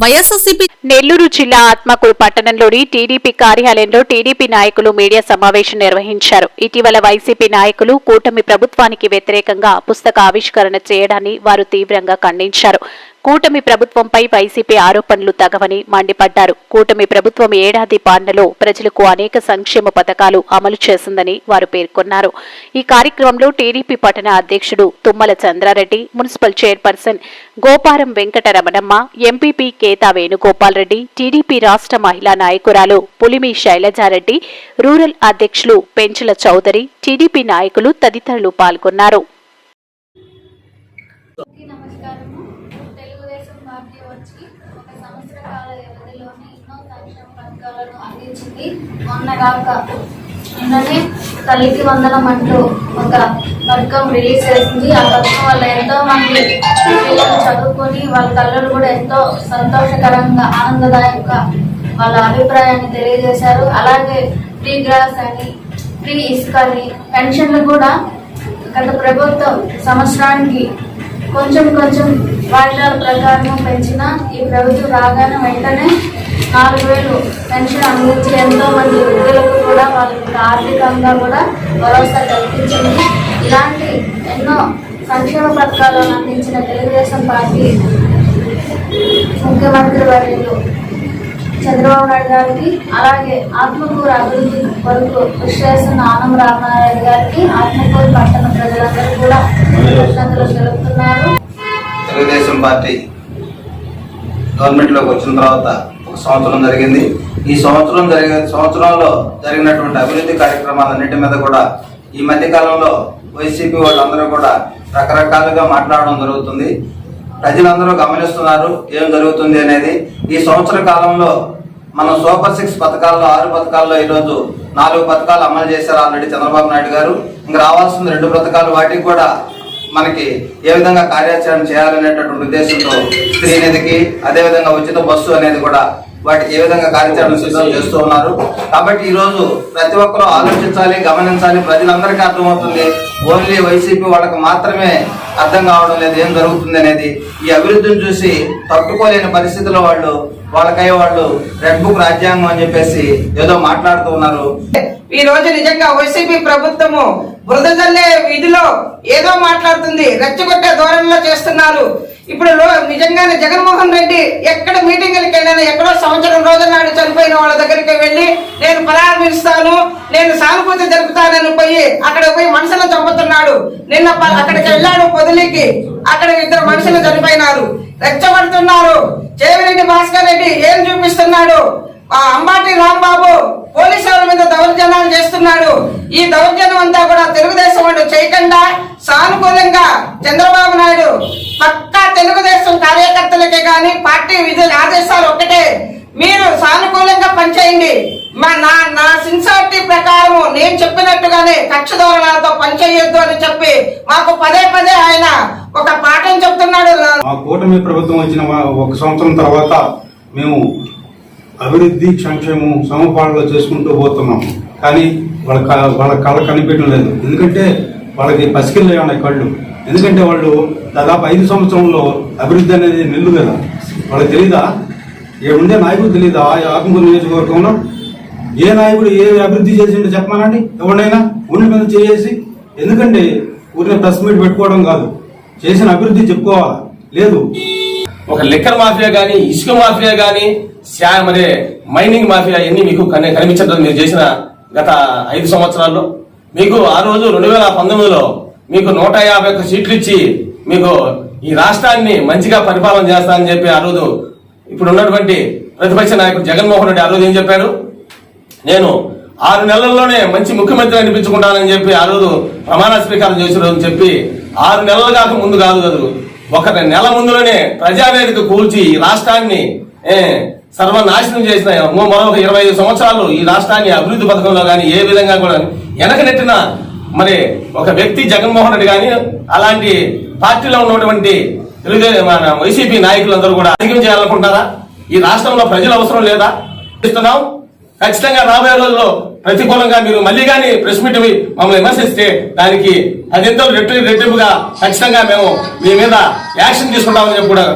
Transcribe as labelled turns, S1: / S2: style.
S1: వైఎస్ఆర్సీపీ
S2: నెల్లూరు జిల్లా ఆత్మకూరు పట్టణంలోని టీడీపీ కార్యాలయంలో టీడీపీ నాయకులు మీడియా సమావేశం నిర్వహించారు. ఇటీవల వైసీపీ నాయకులు కూటమి ప్రభుత్వానికి వ్యతిరేకంగా పుస్తక ఆవిష్కరణ చేయడాన్ని వారు తీవ్రంగా ఖండించారు. కూటమి ప్రభుత్వంపై వైసీపీ ఆరోపణలు తగవని మండిపడ్డారు. కూటమి ప్రభుత్వం ఏడాది పాలనలో ప్రజలకు అనేక సంక్షేమ పథకాలు అమలు చేసిందని వారు పేర్కొన్నారు. ఈ కార్యక్రమంలో టీడీపీ పట్టణ అధ్యక్షుడు Tummala Chandrareddy municipal chairperson Goparam Venkataramanamma MPP Keta Venugopal Reddy TDP రాష్ట్ర మహిళా నాయకురాలు పులిమి శైలజారెడ్డి రూరల్ అధ్యక్షులు పెంచల చౌదరి టీడీపీ నాయకులు తదితరులు పాల్గొన్నారు
S3: అందరికీ నమస్కారము తెలుగుదేశం పార్టీ వచ్చి ఒక సంవత్సర కాల వ్యవధిలోనే ఎన్నో సంక్షేమ పథకాలను అందించింది మొన్నగాక. నిన్ననే తల్లికి వందనం అంటూ ఒక పథకం రిలీజ్ చేసింది. ఆ పథకం వల్ల ఎంతో మంది పిల్లలు చదువుకొని వాళ్ళ తల్లులు కూడా ఎంతో సంతోషకరంగా ఆనందదాయక వాళ్ళ అభిప్రాయాన్ని తెలియజేశారు. అలాగే ఫ్రీ గ్రాస్ అని ఫ్రీ ఇసుక అని పెన్షన్లు కూడా గత ప్రభుత్వం సంవత్సరానికి కొంచెం కొంచెం వాయిదాల ప్రకారం పెంచిన ఈ ప్రభుత్వం రాగానే వెంటనే నాలుగు వేలు పెన్షన్ అందించి ఎంతో మంది వృద్ధులకు కూడా వాళ్ళకి ఆర్థికంగా కూడా భరోసా కల్పించింది ఇలాంటి ఎన్నో సంక్షేమ పథకాలను అందించిన తెలుగుదేశం పార్టీ ముఖ్యమంత్రి వర్యులు చంద్రబాబు నాయుడు గారికి అలాగే ఆత్మకూరు అభివృద్ధి కొరకు కృషి చేస్తున్న ఆనం రామారాయుడు గారికి ఆత్మకూరు పట్టణ ప్రజలందరూ కూడా కృతజ్ఞతలు తెలుపుతున్నారు.
S4: తెలుగుదేశం పార్టీ గవర్నమెంట్లోకి వచ్చిన తర్వాత సంవత్సరం జరిగింది. ఈ సంవత్సరం జరిగిన సంవత్సరంలో జరిగినటువంటి అభివృద్ధి కార్యక్రమాలన్నింటి మీద కూడా ఈ మధ్య కాలంలో వైసీపీ వాళ్ళందరూ కూడా రకరకాలుగా మాట్లాడడం జరుగుతుంది. ప్రజలందరూ గమనిస్తున్నారు ఏం జరుగుతుంది అనేది. ఈ సంవత్సర కాలంలో మనం సూపర్ సిక్స్ పథకాల్లో ఆరు పథకాల్లో ఈరోజు నాలుగు పథకాలు అమలు చేశారు ఆల్రెడీ చంద్రబాబు నాయుడు గారు. ఇంకా రావాల్సిన రెండు పథకాలు. వాటికి కూడా మనకి ఏ విధంగా కార్యాచరణ చేయాలనేటటువంటి ఉద్దేశంతో శ్రీనిధికి అదే అదేవిధంగా ఉచిత బస్సు అనేది కూడా వాటికి ఏ విధంగా కార్యాచరణ సిద్ధం చేస్తూ ఉన్నారు. కాబట్టి ఈరోజు ప్రతి ఒక్కరూ ఆలోచించాలి గమనించాలి. ప్రజలందరికీ అర్థమవుతుంది ఓన్లీ వైసీపీ వాళ్ళకి మాత్రమే అర్థం కావడం లేదు ఏం జరుగుతుంది అనేది. ఈ అభివృద్ధిని చూసి తట్టుకోలేని పరిస్థితిలో వాళ్ళు వాళ్ళకై వాళ్ళు రెడ్ బుక్ రాజ్యాంగం అని చెప్పేసి ఏదో మాట్లాడుతూ ఉన్నారు.
S5: ఈ రోజు నిజంగా వైసీపీ ప్రభుత్వము బురదల్లే వీధిలో ఏదో మాట్లాడుతుంది రెచ్చగొట్టే ధోరణిలో చేస్తున్నారు. ఇప్పుడు నిజంగానే జగన్మోహన్ రెడ్డి ఎక్కడ మీటింగులకి వెళ్ళినా ఎక్కడో సంవత్సరం రోజుల నాడు చనిపోయిన వాళ్ళ దగ్గరికి వెళ్ళి నేను పరామర్శిస్తాను నేను సానుభూతి జరుపుతానని పోయి అక్కడ పోయి మనుషులను చంపుతున్నాడు. నిన్న ప- అక్కడికి వెళ్ళాడు పొదిలికి. అక్కడ ఇద్దరు మనుషులు చనిపోయినారు. రెచ్చగొడుతున్నారు. చేవిరెడ్డి భాస్కర్ రెడ్డి ఏం చూపిస్తున్నాడు? ఆ అంబాటి రాంబాబు పోలీసు వాళ్ళ మీద దౌర్జన్యాలు చేస్తున్నాడు. ఈ దౌర్జన్యం అంతా కూడా వాళ్ళు చేయకుండా సానుకూలంగా చంద్రబాబు నాయుడు పక్కా తెలుగుదేశం కార్యకర్తలకే కానీ పార్టీ విధుల ఆదేశాలు ఒకటే మీరు సానుకూలంగా పనిచేయండి. మా నా నా సిన్సారిటీ ప్రకారం నేను చెప్పినట్టుగానే కక్ష ధోరణాలతో పనిచేయొద్దు అని చెప్పి మాకు పదే పదే ఆయన ఒక పాఠం చెప్తున్నాడు.
S6: మా కూటమి ప్రభుత్వం వచ్చిన ఒక సంవత్సరం తర్వాత మేము అభివృద్ధి సంక్షేమం సమపాలనలో చేసుకుంటూ పోతున్నాం. కానీ వాళ్ళ వాళ్ళ కళ్ళ కనిపించడం లేదు. ఎందుకంటే వాళ్ళకి పసికిళ్ళు ఉన్నాయి కళ్ళు. ఎందుకంటే వాళ్ళు దాదాపు ఐదు సంవత్సరంలో అభివృద్ధి అనేది నిల్లు కదా వాళ్ళకి తెలీదా? ఏ ఉండే నాయకుడు తెలీదా? ఆ ఆత్మకూరు నియోజకవర్గంలో? ఏ నాయకుడు ఏ అభివృద్ధి చేసిండో చెప్పమానండి? ఎవరినైనా? ఉండి మీద చేసి. ఎందుకంటే ఊరిని ప్రెస్ మీట్ పెట్టుకోవడం కాదు. చేసిన అభివృద్ధి చెప్పుకోవాలా? లేదు.
S7: ఒక లిక్కర్ మాఫియా కానీ ఇసుక మాఫియా కానీ మరి మైనింగ్ మాఫియా ఇవన్నీ మీకు కని- కనిపించడం మీరు చేసిన గత ఐదు సంవత్సరాల్లో మీకు ఆ రోజు రెండు వేల పంతొమ్మిదిలో మీకు నూట యాభై ఒక్క సీట్లు ఇచ్చి మీకు ఈ రాష్ట్రాన్ని మంచిగా పరిపాలన చేస్తానని చెప్పి ఆ రోజు ఇప్పుడు ఉన్నటువంటి ప్రతిపక్ష నాయకుడు జగన్మోహన్ రెడ్డి ఆ రోజు ఏం చెప్పారు నేను ఆరు నెలల్లోనే మంచి ముఖ్యమంత్రి అనిపించుకుంటానని చెప్పి ఆ రోజు ప్రమాణ స్వీకారం చేసిన రోజు చెప్పి ఆరు నెలలు కాక ముందు కాదు కదా. ఒక నెల ముందులోనే ప్రజావేదిక కూల్చి ఈ రాష్ట్రాన్ని సర్వనాశనం చేసిన మరో- మరొక ఇరవై ఐదు సంవత్సరాలు ఈ రాష్ట్రాన్ని అభివృద్ధి పథకంలో కానీ ఏ విధంగా కూడా వెనక నెట్టిన మరి ఒక వ్యక్తి జగన్మోహన్ రెడ్డి కానీ అలాంటి పార్టీలో ఉన్నటువంటి తెలుగుదేశం మన వైసీపీ నాయకులందరూ కూడా అధికం చేయాలనుకుంటారా ఈ రాష్ట్రంలో ప్రజల అవసరం లేదా? ఇస్తున్నాం ఖచ్చితంగా రాబోయే రోజుల్లో ప్రతికూలంగా మీరు మళ్ళీ కానీ ప్రెస్ మీట్ మమ్మల్ని విమర్శిస్తే దానికి పదింతలు రెట్టు రెట్టింపుగా ఖచ్చితంగా మేము మీ మీద యాక్షన్ తీసుకుంటామని చెప్పి కూడా